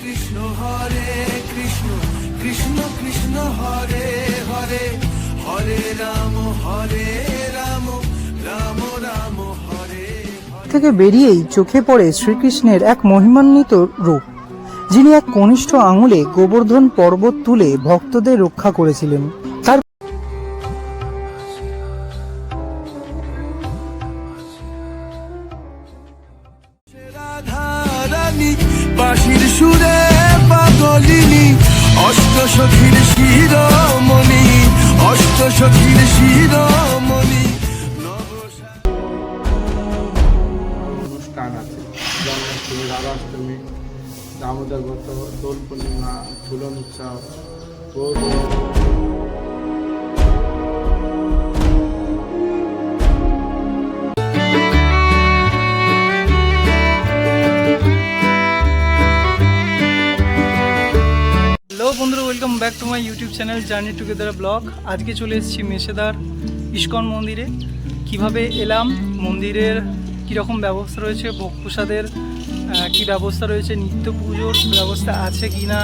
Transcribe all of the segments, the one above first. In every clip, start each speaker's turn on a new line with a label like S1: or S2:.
S1: কৃষ্ণ হরে কৃষ্ণ কৃষ্ণ কৃষ্ণ হরে হরে হরে রাম হরে রাম রাম রাম
S2: হরে থেকে বেরিয়েই চোখে পড়ে শ্রীকৃষ্ণের এক মহিমান্বিত রূপ যিনি এক কনিষ্ঠ আঙুলে গোবর্ধন পর্বত তুলে ভক্তদের রক্ষা করেছিলেন
S1: সখীর শিরোমণি অষ্ট সখীর শিরোমণি অনুষ্ঠান আছে
S3: জন্মাষ্টমী রাধাষ্টমী দামোদর ব্রত দোল পূর্ণিমা ঝুলন উৎসব
S2: back to my YouTube channel journey together vlog আজকে চলে এসেছি মেশেদার ইস্কন মন্দিরে কিভাবে এলাম মন্দিরের কীরকম ব্যবস্থা রয়েছে ভোগ প্রসাদের কী ব্যবস্থা রয়েছে নিত্য পুজোর ব্যবস্থা আছে কি না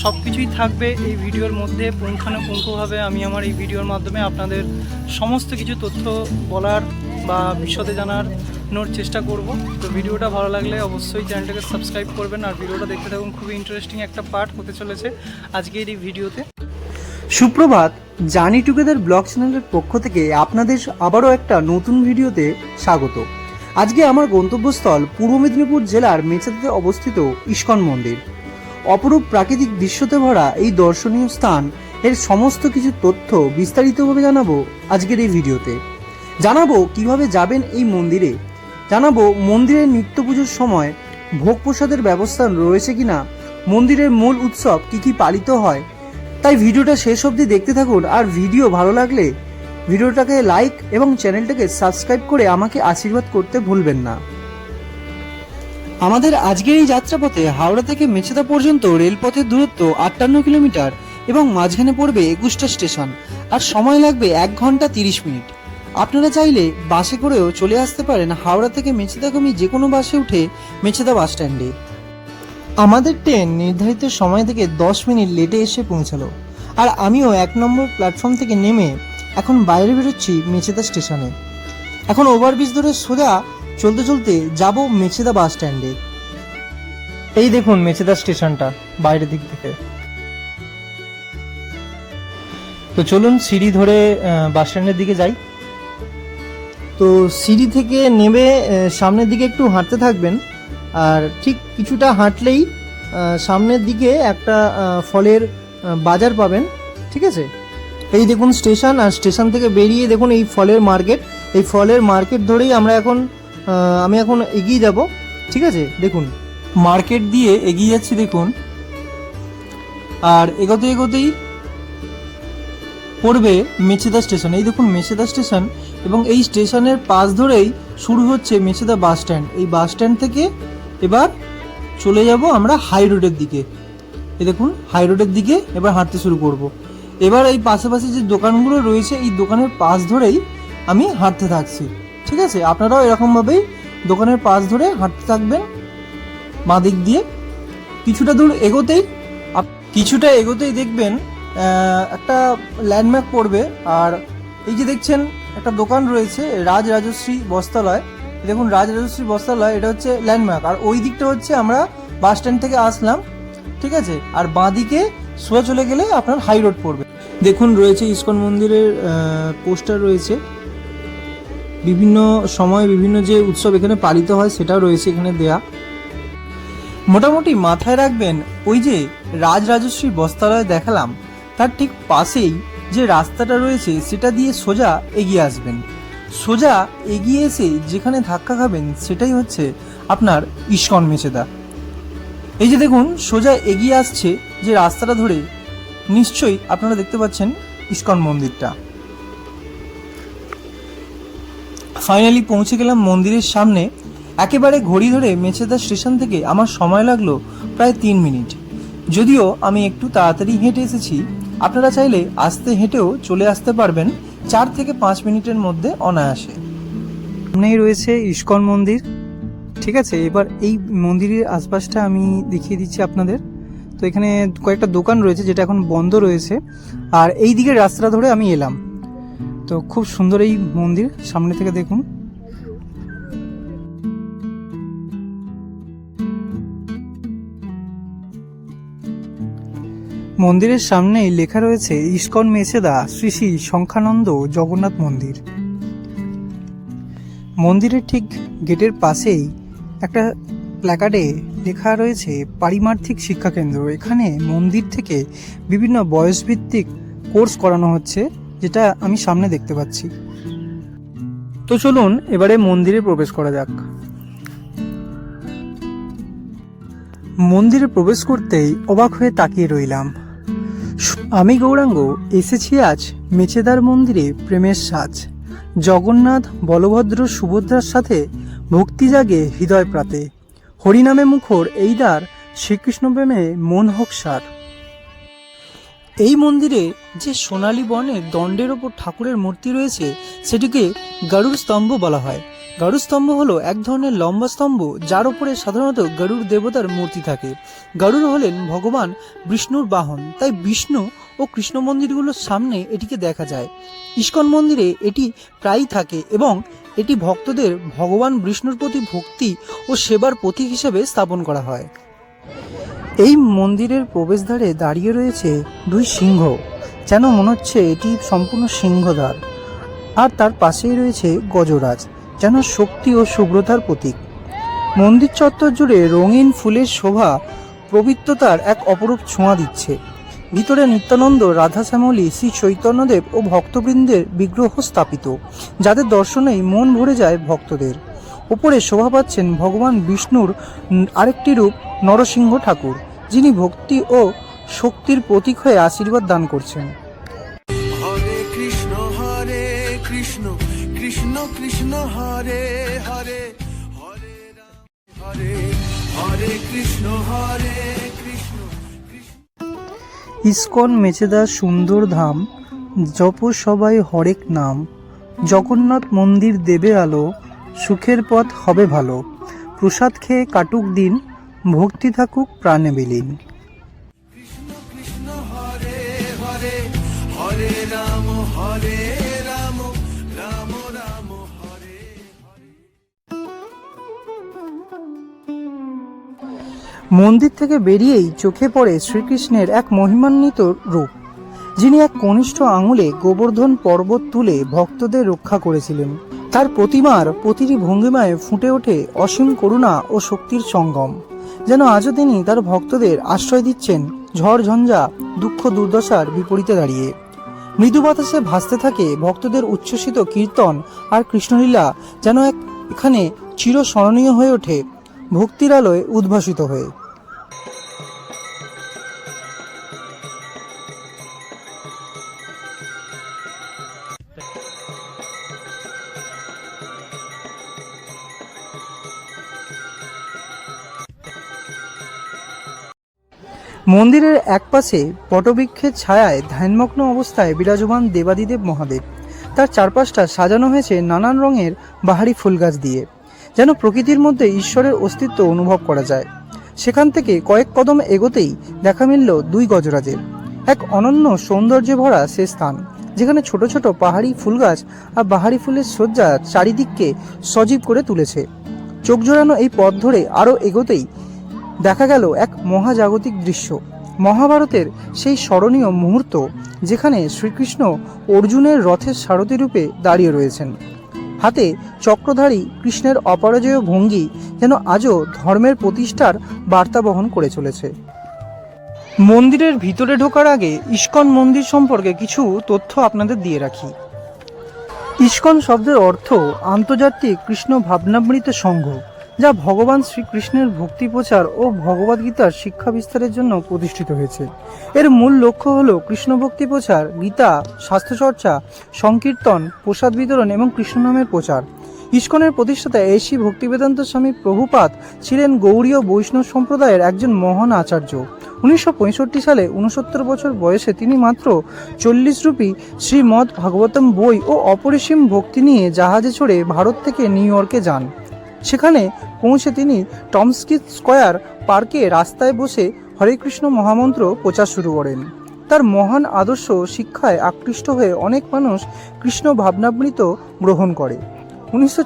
S2: সব কিছুই থাকবে এই ভিডিওর মধ্যে পুঙ্খানুপুঙ্খভাবে আমি আমার এই ভিডিওর মাধ্যমে আপনাদের সমস্ত কিছু তথ্য বলার বা বিশদে জানার নেওয়ার চেষ্টা করব তো ভিডিওটা ভালো লাগলে অবশ্যই চ্যানেলটাকে সাবস্ক্রাইব করবেন আর ভিডিওটা দেখতে থাকুন খুবই ইন্টারেস্টিং একটা পার্ট হতে চলেছে আজকের এই ভিডিওতে সুপ্রভাত জানি টুগেদার ব্লগ চ্যানেলের পক্ষ থেকে আপনাদের আবারও একটা নতুন ভিডিওতে স্বাগত আজকে আমার গন্তব্যস্থল পূর্ব মেদিনীপুর জেলার মেচাতে অবস্থিত ইস্কন মন্দির অপরূপ প্রাকৃতিক দৃশ্যতে ভরা এই দর্শনীয় স্থান এর সমস্ত কিছু তথ্য বিস্তারিতভাবে জানাবো আজকের এই ভিডিওতে জানাবো কিভাবে যাবেন এই মন্দিরে জানাবো মন্দিরের নিত্য পুজোর সময় ভোগ প্রসাদের ব্যবস্থা রয়েছে কিনা মন্দিরের মূল উৎসব কি কি পালিত হয় তাই ভিডিওটা শেষ অবধি দেখতে থাকুন আর ভিডিও ভালো লাগলে ভিডিওটাকে লাইক এবং চ্যানেলটাকে সাবস্ক্রাইব করে আমাকে আশীর্বাদ করতে ভুলবেন না আমাদের আজকের এই যাত্রাপথে হাওড়া থেকে মেচেদা পর্যন্ত রেলপথের দূরত্ব আটান্ন কিলোমিটার এবং মাঝখানে পড়বে একুশটা স্টেশন আর সময় লাগবে এক ঘন্টা তিরিশ মিনিট আপনারা চাইলে বাসে করেও চলে আসতে পারেন হাওড়া থেকে মেচেদাগামী যে কোনো বাসে উঠে মেছেদা বাস স্ট্যান্ডে আমাদের ট্রেন নির্ধারিত সময় থেকে দশ মিনিট লেটে এসে পৌঁছালো আর আমিও এক নম্বর প্ল্যাটফর্ম থেকে নেমে এখন বাইরে বেরোচ্ছি মেছেদা স্টেশনে এখন ওভারব্রিজ ধরে সোজা চলতে চলতে যাব মেছেদা বাস স্ট্যান্ডে এই দেখুন মেছেদা স্টেশনটা বাইরের দিক থেকে তো চলুন সিঁড়ি ধরে বাস স্ট্যান্ডের দিকে যাই তো সিঁড়ি থেকে নেমে সামনের দিকে একটু হাঁটতে থাকবেন আর ঠিক কিছুটা হাঁটলেই সামনের দিকে একটা ফলের বাজার পাবেন ঠিক আছে এই দেখুন স্টেশন আর স্টেশন থেকে বেরিয়ে দেখুন এই ফলের মার্কেট এই ফলের মার্কেট ধরেই আমরা এখন আমি এখন এগিয়ে যাব ঠিক আছে দেখুন মার্কেট দিয়ে এগিয়ে যাচ্ছি দেখুন আর এগোতে এগোতেই পড়বে মেছেদা স্টেশন এই দেখুন মেছেদা স্টেশন এবং এই স্টেশনের পাশ ধরেই শুরু হচ্ছে মেছেদা বাস স্ট্যান্ড এই বাস স্ট্যান্ড থেকে এবার চলে যাব আমরা হাই রোডের দিকে এই দেখুন হাই রোডের দিকে এবার হাঁটতে শুরু করব। এবার এই পাশাপাশি যে দোকানগুলো রয়েছে এই দোকানের পাশ ধরেই আমি হাঁটতে থাকছি ঠিক আছে আপনারাও এরকমভাবেই দোকানের পাশ ধরে হাঁটতে থাকবেন বাঁ দিক দিয়ে কিছুটা দূর এগোতেই কিছুটা এগোতেই দেখবেন একটা ল্যান্ডমার্ক পড়বে আর এই যে দেখছেন একটা দোকান রয়েছে রাজ রাজশ্রী বস্তালয় দেখুন রাজ রাজশ্রী বস্তালয় এটা হচ্ছে ল্যান্ডমার্ক আর ওই দিকটা হচ্ছে আমরা বাস স্ট্যান্ড থেকে আসলাম ঠিক আছে আর বাঁদিকে সোজা চলে গেলে আপনার হাই রোড পড়বে দেখুন রয়েছে ইস্কন মন্দিরের পোস্টার রয়েছে বিভিন্ন সময় বিভিন্ন যে উৎসব এখানে পালিত হয় সেটাও রয়েছে এখানে দেয়া মোটামুটি মাথায় রাখবেন ওই যে রাজ রাজশ্রী বস্তালয় দেখালাম তার ঠিক পাশেই যে রাস্তাটা রয়েছে সেটা দিয়ে সোজা এগিয়ে আসবেন সোজা এগিয়ে এসে যেখানে ধাক্কা খাবেন সেটাই হচ্ছে আপনার ইস্কন মেচেদা এই যে দেখুন সোজা এগিয়ে আসছে যে রাস্তাটা ধরে নিশ্চয়ই আপনারা দেখতে পাচ্ছেন ইস্কন মন্দিরটা ফাইনালি পৌঁছে গেলাম মন্দিরের সামনে একেবারে ঘড়ি ধরে মেছেদা স্টেশন থেকে আমার সময় লাগলো প্রায় তিন মিনিট যদিও আমি একটু তাড়াতাড়ি হেঁটে এসেছি আপনারা চাইলে আস্তে হেঁটেও চলে আসতে পারবেন চার থেকে পাঁচ মিনিটের মধ্যে অনায়াসে সামনেই রয়েছে ইস্কন মন্দির ঠিক আছে এবার এই মন্দিরের আশপাশটা আমি দেখিয়ে দিচ্ছি আপনাদের তো এখানে কয়েকটা দোকান রয়েছে যেটা এখন বন্ধ রয়েছে আর এই দিকের রাস্তা ধরে আমি এলাম তো খুব সুন্দর এই মন্দির সামনে থেকে দেখুন মন্দিরের সামনেই লেখা রয়েছে ইস্কন মেছেদা শ্রী শ্রী সংখ্যানন্দ জগন্নাথ মন্দির মন্দিরের ঠিক গেটের পাশেই একটা প্ল্যাকার্ডে লেখা রয়েছে পারিমার্থিক শিক্ষাকেন্দ্র এখানে মন্দির থেকে বিভিন্ন বয়সভিত্তিক কোর্স করানো হচ্ছে যেটা আমি সামনে দেখতে পাচ্ছি তো চলুন এবারে মন্দিরে প্রবেশ করা যাক মন্দিরে প্রবেশ করতেই অবাক হয়ে তাকিয়ে রইলাম আমি গৌরাঙ্গ এসেছি আজ মেচেদার মন্দিরে প্রেমের সাজ জগন্নাথ বলভদ্র সুভদ্রার সাথে ভক্তি জাগে হৃদয় প্রাতে হরিনামে মুখর এই দ্বার শ্রীকৃষ্ণ প্রেমে মন হোক সার এই মন্দিরে যে সোনালী বর্ণের দণ্ডের ওপর ঠাকুরের মূর্তি রয়েছে সেটিকে গারুর স্তম্ভ বলা হয় গারু স্তম্ভ হলো এক ধরনের লম্বা স্তম্ভ যার উপরে সাধারণত গারুর দেবতার মূর্তি থাকে গারুর হলেন ভগবান বিষ্ণুর বাহন তাই বিষ্ণু ও কৃষ্ণ মন্দিরগুলোর সামনে এটিকে দেখা যায় ইস্কন মন্দিরে এটি প্রায়ই থাকে এবং এটি ভক্তদের ভগবান বিষ্ণুর প্রতি ভক্তি ও সেবার প্রতীক হিসেবে স্থাপন করা হয় এই মন্দিরের প্রবেশদ্বারে দাঁড়িয়ে রয়েছে দুই সিংহ যেন মনে হচ্ছে এটি সম্পূর্ণ সিংহদ্বার আর তার পাশেই রয়েছে গজরাজ যেন শক্তি ও শুভ্রতার প্রতীক মন্দির চত্বর জুড়ে রঙিন ফুলের শোভা পবিত্রতার এক অপরূপ ছোঁয়া দিচ্ছে ভিতরে নিত্যানন্দ রাধা শ্যামলী শ্রী চৈতন্যদেব ও ভক্তবৃন্দের বিগ্রহ স্থাপিত যাদের দর্শনেই মন ভরে যায় ভক্তদের ওপরে শোভা পাচ্ছেন ভগবান বিষ্ণুর আরেকটি রূপ নরসিংহ ঠাকুর যিনি ভক্তি ও শক্তির প্রতীক হয়ে আশীর্বাদ দান করছেন
S1: হরে হরে হরে হরে হরে কৃষ্ণ হরে
S2: ইস্কন মেচেদা সুন্দর ধাম জপ সবাই হরেক নাম জগন্নাথ মন্দির দেবে আলো সুখের পথ হবে ভালো প্রসাদ খেয়ে কাটুক দিন ভক্তি থাকুক প্রাণে বিলীন কৃষ্ণ
S1: কৃষ্ণ হরে হরে হরে রাম হরে
S2: মন্দির থেকে বেরিয়েই চোখে পড়ে শ্রীকৃষ্ণের এক মহিমান্বিত রূপ যিনি এক কনিষ্ঠ আঙুলে গোবর্ধন পর্বত তুলে ভক্তদের রক্ষা করেছিলেন তার প্রতিমার প্রতিটি ভঙ্গিমায় ফুটে ওঠে অসীম করুণা ও শক্তির সঙ্গম যেন আজও তিনি তার ভক্তদের আশ্রয় দিচ্ছেন ঝড় ঝঞ্ঝা দুঃখ দুর্দশার বিপরীতে দাঁড়িয়ে মৃদু বাতাসে ভাসতে থাকে ভক্তদের উচ্ছ্বসিত কীর্তন আর কৃষ্ণলীলা যেন এক এখানে চিরস্মরণীয় হয়ে ওঠে ভক্তির আলোয় উদ্ভাসিত হয়ে মন্দিরের একপাশে পটবৃক্ষের ছায়ায় ধ্যানমগ্ন অবস্থায় বিরাজমান দেবাদিদেব মহাদেব তার চারপাশটা সাজানো হয়েছে নানান রঙের বাহারি ফুল গাছ দিয়ে যেন প্রকৃতির মধ্যে ঈশ্বরের অস্তিত্ব অনুভব করা যায় সেখান থেকে কয়েক কদম এগোতেই দেখা মিলল দুই গজরাজের এক অনন্য সৌন্দর্যে ভরা সে স্থান যেখানে ছোট ছোট পাহাড়ি ফুল গাছ আর বাহারি ফুলের শয্যা চারিদিককে সজীব করে তুলেছে চোখ জোড়ানো এই পথ ধরে আরও এগোতেই দেখা গেল এক মহাজাগতিক দৃশ্য মহাভারতের সেই স্মরণীয় মুহূর্ত যেখানে শ্রীকৃষ্ণ অর্জুনের রথের সারথী রূপে দাঁড়িয়ে রয়েছেন হাতে চক্রধারী কৃষ্ণের অপরাজয় ভঙ্গি যেন আজও ধর্মের প্রতিষ্ঠার বার্তা বহন করে চলেছে মন্দিরের ভিতরে ঢোকার আগে ইস্কন মন্দির সম্পর্কে কিছু তথ্য আপনাদের দিয়ে রাখি ইস্কন শব্দের অর্থ আন্তর্জাতিক কৃষ্ণ ভাবনামৃত সংঘ যা ভগবান শ্রীকৃষ্ণের ভক্তি প্রচার ও ভগবদ গীতার শিক্ষা বিস্তারের জন্য প্রতিষ্ঠিত হয়েছে এর মূল লক্ষ্য হল কৃষ্ণ ভক্তি প্রচার গীতা স্বাস্থ্যচর্চা সংকীর্তন প্রসাদ বিতরণ এবং কৃষ্ণনামের প্রচার ইস্কনের প্রতিষ্ঠাতা এসি ভক্তিবেদান্ত স্বামী প্রভুপাত ছিলেন গৌড়ীয় বৈষ্ণব সম্প্রদায়ের একজন মহান আচার্য উনিশশো সালে উনসত্তর বছর বয়সে তিনি মাত্র চল্লিশ রুপি শ্রীমদ ভাগবতম বই ও অপরিসীম ভক্তি নিয়ে জাহাজে চড়ে ভারত থেকে নিউ ইয়র্কে যান সেখানে পৌঁছে তিনি টমস্কি স্কোয়ার পার্কে রাস্তায় বসে হরে কৃষ্ণ মহামন্ত্র প্রচার শুরু করেন তার মহান আদর্শ শিক্ষায় আকৃষ্ট হয়ে অনেক মানুষ কৃষ্ণ ভাবনাবৃত গ্রহণ করে উনিশশো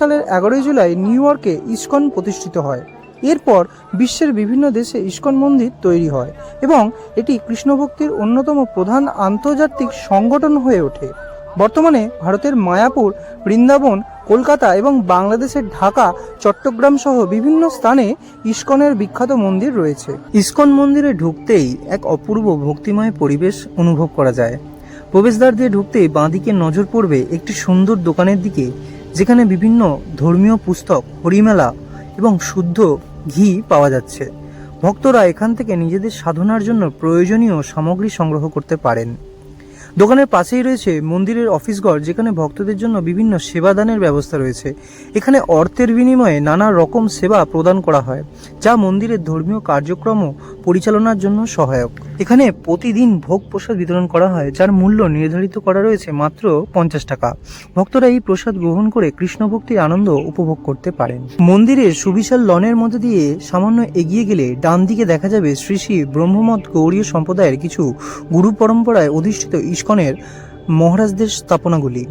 S2: সালের এগারোই জুলাই নিউ ইয়র্কে ইস্কন প্রতিষ্ঠিত হয় এরপর বিশ্বের বিভিন্ন দেশে ইস্কন মন্দির তৈরি হয় এবং এটি কৃষ্ণভক্তির অন্যতম প্রধান আন্তর্জাতিক সংগঠন হয়ে ওঠে বর্তমানে ভারতের মায়াপুর বৃন্দাবন কলকাতা এবং বাংলাদেশের ঢাকা চট্টগ্রাম সহ বিভিন্ন স্থানে ইস্কনের বিখ্যাত মন্দির রয়েছে ইস্কন মন্দিরে ঢুকতেই এক অপূর্ব ভক্তিময় পরিবেশ অনুভব করা যায় প্রবেশদ্বার দিয়ে ঢুকতেই বাঁদিকে নজর পড়বে একটি সুন্দর দোকানের দিকে যেখানে বিভিন্ন ধর্মীয় পুস্তক হরিমেলা এবং শুদ্ধ ঘি পাওয়া যাচ্ছে ভক্তরা এখান থেকে নিজেদের সাধনার জন্য প্রয়োজনীয় সামগ্রী সংগ্রহ করতে পারেন দোকানের পাশেই রয়েছে মন্দিরের অফিস ঘর যেখানে ভক্তদের জন্য বিভিন্ন সেবাদানের ব্যবস্থা রয়েছে এখানে অর্থের বিনিময়ে নানা রকম সেবা প্রদান করা হয় যা মন্দিরের ধর্মীয় কার্যক্রম পরিচালনার জন্য সহায়ক এখানে প্রতিদিন ভোগ প্রসাদ বিতরণ করা হয় যার মূল্য নির্ধারিত করা রয়েছে মাত্র পঞ্চাশ টাকা ভক্তরা এই প্রসাদ গ্রহণ করে কৃষ্ণ ভক্তির আনন্দ উপভোগ করতে পারেন মন্দিরের সুবিশাল লনের মধ্যে দিয়ে সামান্য এগিয়ে গেলে ডান দিকে দেখা যাবে শ্রী শ্রী ব্রহ্মমত গৌরীয় সম্প্রদায়ের কিছু গুরু পরম্পরায় অধিষ্ঠিত ঈশ্বর ইস্কনের মহারাজদের স্থাপনাগুলি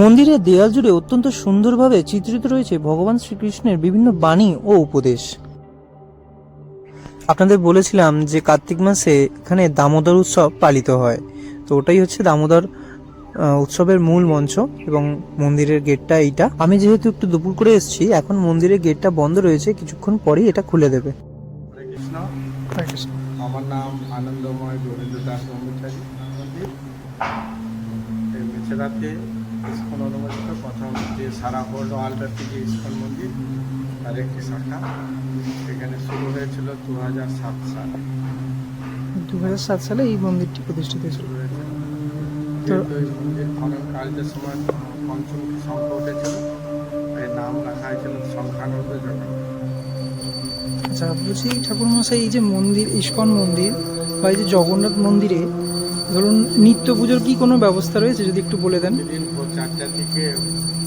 S2: মন্দিরের দেয়াল জুড়ে অত্যন্ত সুন্দরভাবে চিত্রিত রয়েছে ভগবান শ্রীকৃষ্ণের বিভিন্ন বাণী ও উপদেশ আপনাদের বলেছিলাম যে কার্তিক মাসে এখানে দামোদর উৎসব পালিত হয় তো ওটাই হচ্ছে দামোদর উৎসবের মূল মঞ্চ এবং মন্দিরের গেটটা এইটা আমি যেহেতু একটু দুপুর করে এসেছি এখন মন্দিরের গেটটা বন্ধ রয়েছে কিছুক্ষণ পরেই এটা খুলে দেবে
S3: আমার নাম আনন্দময় রাতে ইস্কন অনুমোদিত প্রথম যে সারা হোল্ড আলডারটি যে ইস্কন মন্দির তার একটি শাখা সেখানে শুরু হয়েছিল দু হাজার সাত সালে
S2: দু হাজার সাত সালে এই মন্দিরটি প্রতিষ্ঠিত শুরু হয়েছে
S3: মন্দির খনন কার্যের সময় পঞ্চমুখী শঙ্খ উঠেছিল এর নাম রাখা হয়েছিল শঙ্খানন্দ জগন্নাথ
S2: আচ্ছা বলছি ঠাকুর মশাই এই যে মন্দির ইস্কন মন্দির বা এই যে জগন্নাথ মন্দিরে ধরুন নিত্য পুজোর কি কোনো ব্যবস্থা রয়েছে যদি একটু বলে দেন চারটা থেকে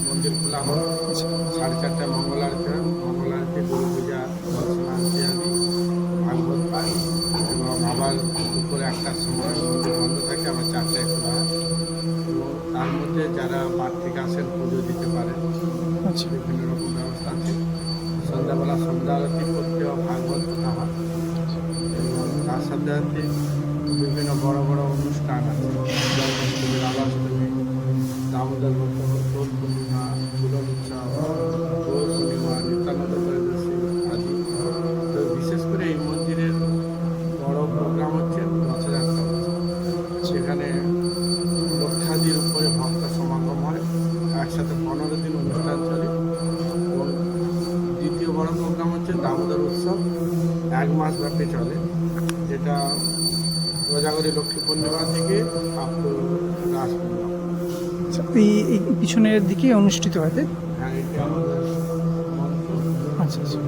S3: মন্দির খোলা হয় আচ্ছা। সাড়ে চারটা মঙ্গল আরতি হয় মঙ্গল আরতি গরু পূজা ভাগবত পাই এবং আবার দুপুরে একটার সময় মন্দির বন্ধ থাকে আবার চারটায় খোলা হয় তার মধ্যে যারা পার থেকে আসেন পুজো দিতে পারে আচ্ছা। বিভিন্ন রকম ব্যবস্থা আছে সন্ধ্যাবেলা সন্ধ্যা আরতি করতেও ভাগবত খোলা হয় আচ্ছা। এবং তার সাথে శ్రీ రామాష్టమి దామోదర్ మొత్తం తోడు তো বিশেষ করে এই মন্দিরের বড় প্রোগ্রাম হচ্ছে রথযাত্রা সেখানে লক্ষাদির উপরে ভক্ত সমাগম হয় একসাথে পনেরো দিন অনুষ্ঠান চলে দ্বিতীয় বড় প্রোগ্রাম হচ্ছে দামোদর উৎসব এক মাস ব্যাপী চলে যেটা রোজাগরি লক্ষ্মী পূর্ণিমা থেকে আচ্ছা,
S2: এই পিছনের দিকে অনুষ্ঠিত হয় হ্যাঁ, আচ্ছা, আচ্ছা।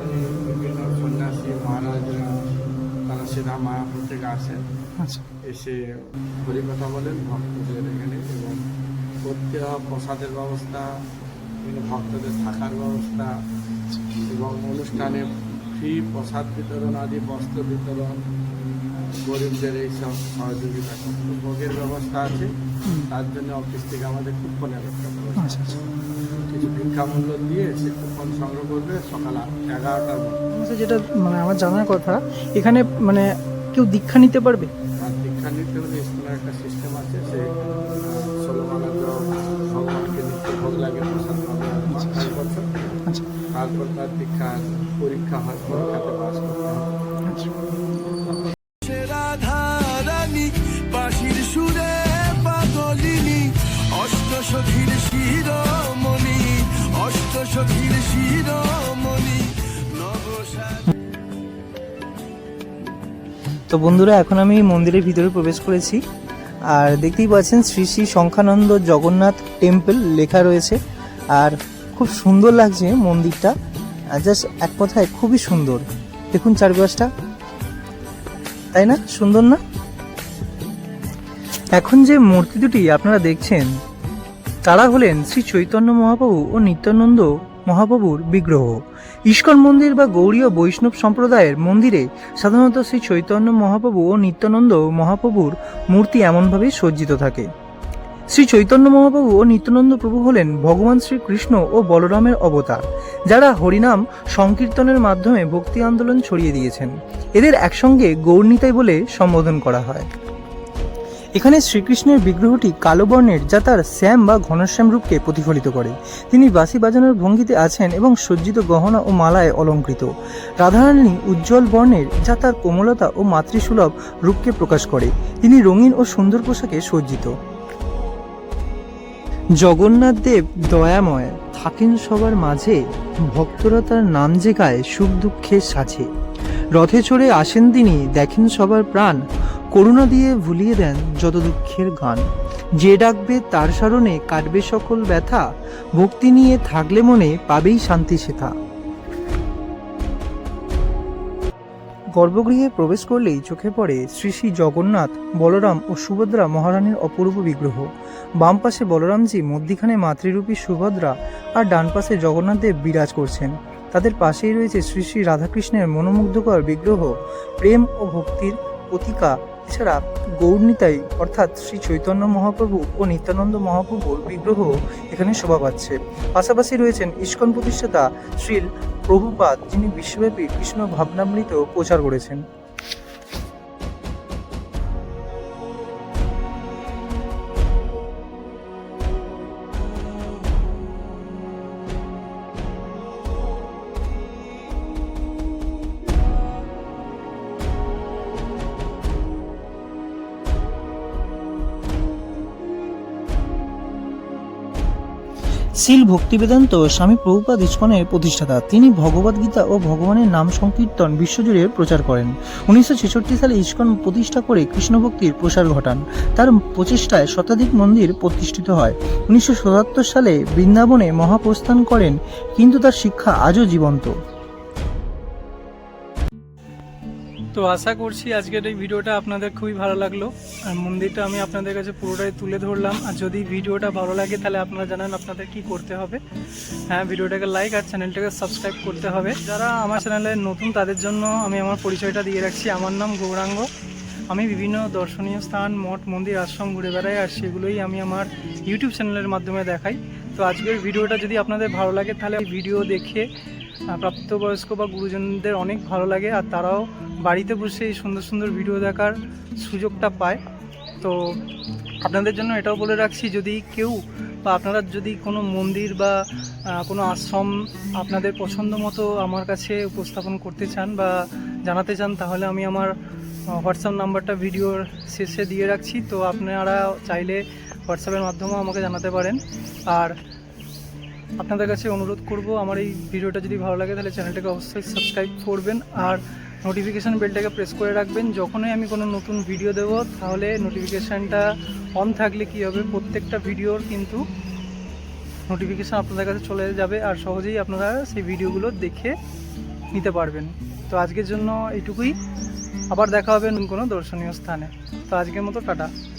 S3: বিভিন্ন তারা থেকে আসেন আচ্ছা এসে বলেন এখানে এবং প্রসাদের ব্যবস্থা ভক্তদের থাকার ব্যবস্থা আচ্ছা। এবং অনুষ্ঠানে ফ্রি প্রসাদ বিতরণ আদি বস্ত্র বিতরণ গরিবদের এই সব সহযোগিতা ভোগের ব্যবস্থা আছে তার জন্য অফিস থেকে আমাদের কুপনের একটা ব্যবস্থা কিছু ভিক্ষামূল্য দিয়ে সে কুপন সংগ্রহ করবে সকাল এগারোটার মধ্যে যেটা
S2: মানে আমার জানার কথা এখানে মানে কেউ দীক্ষা নিতে পারবে
S3: দীক্ষা নিতে হলে স্কুলের একটা সিস্টেম আছে সে লাগে প্রসাদ আচ্ছা, আচ্ছা। তারপর তার দীক্ষা পরীক্ষা হয় পরীক্ষাতে পাস
S1: করতে
S2: তো বন্ধুরা এখন আমি মন্দিরের ভিতরে প্রবেশ করেছি আর দেখতেই পাচ্ছেন শ্রী শ্রী শঙ্খানন্দ জগন্নাথ টেম্পল লেখা রয়েছে আর খুব সুন্দর লাগছে মন্দিরটা জাস্ট এক কথায় খুবই সুন্দর দেখুন চারপাশটা তাই না সুন্দর না এখন যে মূর্তি দুটি আপনারা দেখছেন তারা হলেন শ্রী চৈতন্য মহাপ্রভু ও নিত্যানন্দ মহাপ্রভুর বিগ্রহ ইস্কন মন্দির বা গৌরীয় বৈষ্ণব সম্প্রদায়ের মন্দিরে সাধারণত শ্রী চৈতন্য মহাপ্রভু ও নিত্যানন্দ মহাপ্রভুর মূর্তি এমনভাবেই সজ্জিত থাকে শ্রী চৈতন্য মহাপ্রভু ও নিত্যানন্দ প্রভু হলেন ভগবান শ্রীকৃষ্ণ ও বলরামের অবতার যারা হরিনাম সংকীর্তনের মাধ্যমে ভক্তি আন্দোলন ছড়িয়ে দিয়েছেন এদের একসঙ্গে গৌরনীতাই বলে সম্বোধন করা হয় এখানে শ্রীকৃষ্ণের বিগ্রহটি কালো বর্ণের যা তার শ্যাম বা ঘনশ্যাম রূপকে প্রতিফলিত করে তিনি বাসি বাজানোর ভঙ্গিতে আছেন এবং সজ্জিত গহনা ও মালায় অলঙ্কৃত রাধারানী উজ্জ্বল বর্ণের যা তার কোমলতা ও মাতৃসুলভ রূপকে প্রকাশ করে তিনি রঙিন ও সুন্দর পোশাকে সজ্জিত জগন্নাথ দেব দয়াময় থাকেন সবার মাঝে ভক্তরা তার নাম জেগায় সুখ দুঃখের সাঝে রথে চড়ে আসেন তিনি দেখেন সবার প্রাণ করুণা দিয়ে ভুলিয়ে দেন যত দুঃখের গান যে ডাকবে তার স্মরণে কাটবে সকল ব্যথা ভক্তি নিয়ে থাকলে মনে পাবেই শান্তি সেথা গর্ভগৃহে প্রবেশ করলেই চোখে পড়ে শ্রী শ্রী জগন্নাথ বলরাম ও সুভদ্রা মহারানীর অপূর্ব বিগ্রহ বাম পাশে বলরামজি মধ্যিখানে মাতৃরূপী সুভদ্রা আর ডান পাশে জগন্নাথদেব বিরাজ করছেন তাদের পাশেই রয়েছে শ্রী শ্রী রাধাকৃষ্ণের মনোমুগ্ধকর বিগ্রহ প্রেম ও ভক্তির প্রতীকা এছাড়া গৌরনীতাই অর্থাৎ শ্রী চৈতন্য মহাপ্রভু ও নিত্যানন্দ মহাপ্রভুর বিগ্রহ এখানে শোভা পাচ্ছে পাশাপাশি রয়েছেন ইস্কন প্রতিষ্ঠাতা শ্রীল প্রভুপাদ যিনি বিশ্বব্যাপী কৃষ্ণ ভাবনামৃত প্রচার করেছেন শিল ভক্তিবেদান্ত স্বামী প্রভুপাদ ইস্কনের প্রতিষ্ঠাতা তিনি ভগবদ গীতা ও ভগবানের নাম সংকীর্তন বিশ্বজুড়ে প্রচার করেন উনিশশো সালে ইস্কন প্রতিষ্ঠা করে কৃষ্ণ ভক্তির প্রসার ঘটান তার প্রচেষ্টায় শতাধিক মন্দির প্রতিষ্ঠিত হয় উনিশশো সালে বৃন্দাবনে মহাপ্রস্থান করেন কিন্তু তার শিক্ষা আজও জীবন্ত তো আশা করছি আজকের এই ভিডিওটা আপনাদের খুবই ভালো লাগলো আর মন্দিরটা আমি আপনাদের কাছে পুরোটাই তুলে ধরলাম আর যদি ভিডিওটা ভালো লাগে তাহলে আপনারা জানান আপনাদের কি করতে হবে হ্যাঁ ভিডিওটাকে লাইক আর চ্যানেলটাকে সাবস্ক্রাইব করতে হবে যারা আমার চ্যানেলে নতুন তাদের জন্য আমি আমার পরিচয়টা দিয়ে রাখছি আমার নাম গৌরাঙ্গ আমি বিভিন্ন দর্শনীয় স্থান মঠ মন্দির আশ্রম ঘুরে বেড়াই আর সেগুলোই আমি আমার ইউটিউব চ্যানেলের মাধ্যমে দেখাই তো আজকের ভিডিওটা যদি আপনাদের ভালো লাগে তাহলে ভিডিও দেখে প্রাপ্তবয়স্ক বা গুরুজনদের অনেক ভালো লাগে আর তারাও বাড়িতে বসে এই সুন্দর সুন্দর ভিডিও দেখার সুযোগটা পায় তো আপনাদের জন্য এটাও বলে রাখছি যদি কেউ বা আপনারা যদি কোনো মন্দির বা কোনো আশ্রম আপনাদের পছন্দ মতো আমার কাছে উপস্থাপন করতে চান বা জানাতে চান তাহলে আমি আমার হোয়াটসঅ্যাপ নাম্বারটা ভিডিওর শেষে দিয়ে রাখছি তো আপনারা চাইলে হোয়াটসঅ্যাপের মাধ্যমেও আমাকে জানাতে পারেন আর আপনাদের কাছে অনুরোধ করব আমার এই ভিডিওটা যদি ভালো লাগে তাহলে চ্যানেলটাকে অবশ্যই সাবস্ক্রাইব করবেন আর নোটিফিকেশান বেলটাকে প্রেস করে রাখবেন যখনই আমি কোনো নতুন ভিডিও দেব তাহলে নোটিফিকেশানটা অন থাকলে কি হবে প্রত্যেকটা ভিডিওর কিন্তু নোটিফিকেশান আপনাদের কাছে চলে যাবে আর সহজেই আপনারা সেই ভিডিওগুলো দেখে নিতে পারবেন তো আজকের জন্য এইটুকুই আবার দেখা হবে কোনো দর্শনীয় স্থানে তো আজকের মতো টাটা